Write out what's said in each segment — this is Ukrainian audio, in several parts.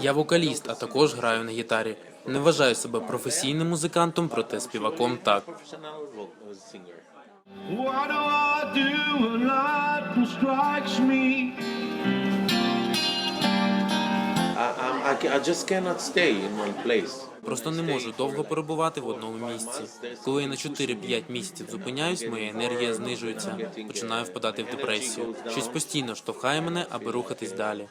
Я вокаліст, а також граю на гітарі. Не вважаю себе професійним музикантом, проте співаком так. What do I do when lightning strikes me? I, just cannot stay in one place. Просто не можу довго перебувати в одному місці. Коли я на 4-5 місяців зупиняюсь, моя енергія знижується. Починаю впадати в депресію. Щось постійно штовхає мене, аби рухатись далі.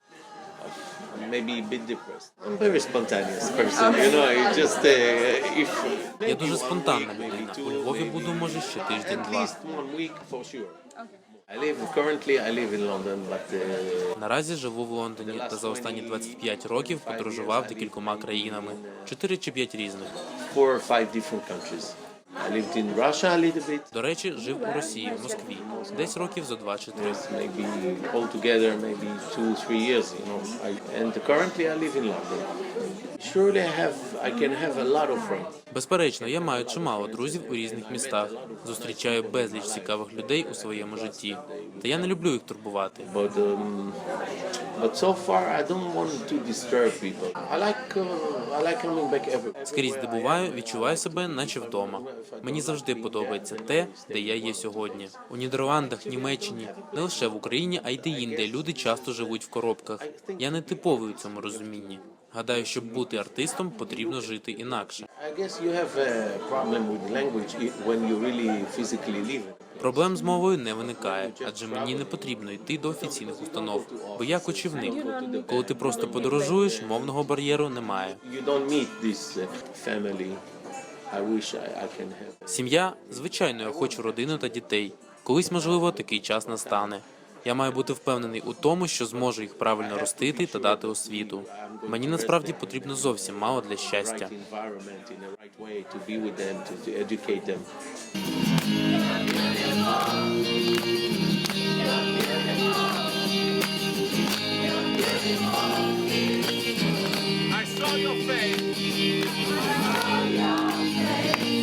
Maybe a bit depressed. I'm very spontaneous person, you know. I just uh, if Я дуже спонтанна людина. У Львові буду, може, ще тиждень-два. Uh, Наразі живу в Лондоні та за останні 25 років подорожував декількома країнами, 4 чи 5 різних. До речі, жив у Росії, в Москві, десь років за два чи три. Безперечно, я маю чимало друзів у різних містах. Зустрічаю безліч цікавих людей у своєму житті. Та я не люблю їх турбувати. Um, uh. Скрізь де буваю, відчуваю себе, наче вдома. Мені завжди подобається те, де я є сьогодні. У Нідерландах, Німеччині, не лише в Україні, а й де-інде люди часто живуть в коробках. Я не типовий у цьому розумінні. Гадаю, щоб бути артистом, потрібно жити інакше. Проблем з мовою не виникає, адже мені не потрібно йти до офіційних установ, бо я кочівник. Коли ти просто подорожуєш, мовного бар'єру немає. Сім'я, звичайно, я хочу родину та дітей. Колись, можливо, такий час настане. Я маю бути впевнений у тому, що зможу їх правильно ростити та дати освіту. Мені насправді потрібно зовсім мало для щастя. I saw your face. Hey.